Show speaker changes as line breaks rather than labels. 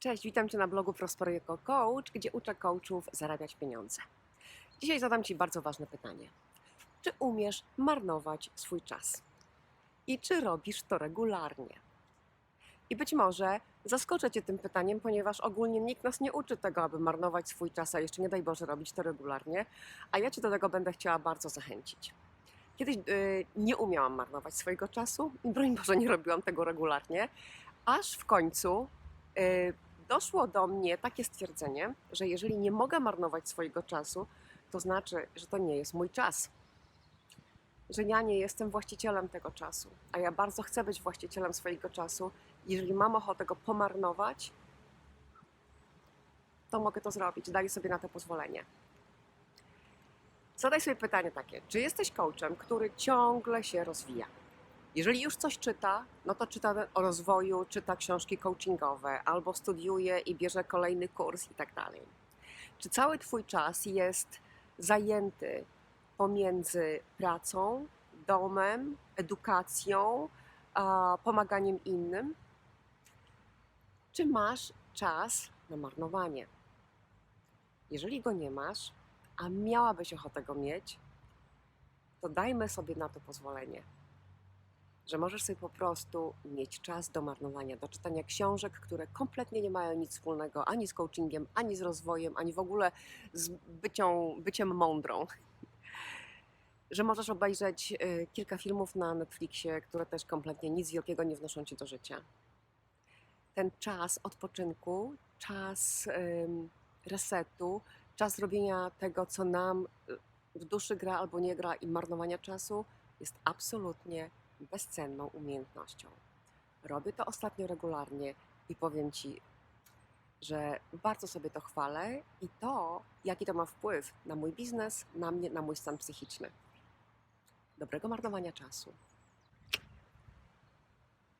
Cześć, witam Cię na blogu Prosper jako coach, gdzie uczę coachów zarabiać pieniądze. Dzisiaj zadam Ci bardzo ważne pytanie. Czy umiesz marnować swój czas? I czy robisz to regularnie? I być może zaskoczę Cię tym pytaniem, ponieważ ogólnie nikt nas nie uczy tego, aby marnować swój czas, a jeszcze nie daj Boże robić to regularnie, a ja Cię do tego będę chciała bardzo zachęcić. Kiedyś y, nie umiałam marnować swojego czasu i broń Boże nie robiłam tego regularnie, aż w końcu y, doszło do mnie takie stwierdzenie, że jeżeli nie mogę marnować swojego czasu, to znaczy, że to nie jest mój czas. Że ja nie jestem właścicielem tego czasu, a ja bardzo chcę być właścicielem swojego czasu. Jeżeli mam ochotę go pomarnować, to mogę to zrobić. Daję sobie na to pozwolenie. Zadaj sobie pytanie takie: czy jesteś coachem, który ciągle się rozwija? Jeżeli już coś czyta, no to czyta o rozwoju, czyta książki coachingowe, albo studiuje i bierze kolejny kurs i tak dalej. Czy cały Twój czas jest zajęty pomiędzy pracą, domem, edukacją, pomaganiem innym? Czy masz czas na marnowanie? Jeżeli go nie masz, a miałabyś ochotę go mieć, to dajmy sobie na to pozwolenie że możesz sobie po prostu mieć czas do marnowania, do czytania książek, które kompletnie nie mają nic wspólnego ani z coachingiem, ani z rozwojem, ani w ogóle z bycią, byciem mądrą. Że możesz obejrzeć y, kilka filmów na Netflixie, które też kompletnie nic wielkiego nie wnoszą ci do życia. Ten czas odpoczynku, czas resetu, czas robienia tego, co nam y, w duszy gra albo nie gra i marnowania czasu jest absolutnie bezcenną umiejętnością. Robię to ostatnio regularnie i powiem Ci, że bardzo sobie to chwalę i to, jaki to ma wpływ na mój biznes, na mnie, na mój stan psychiczny. Dobrego marnowania czasu.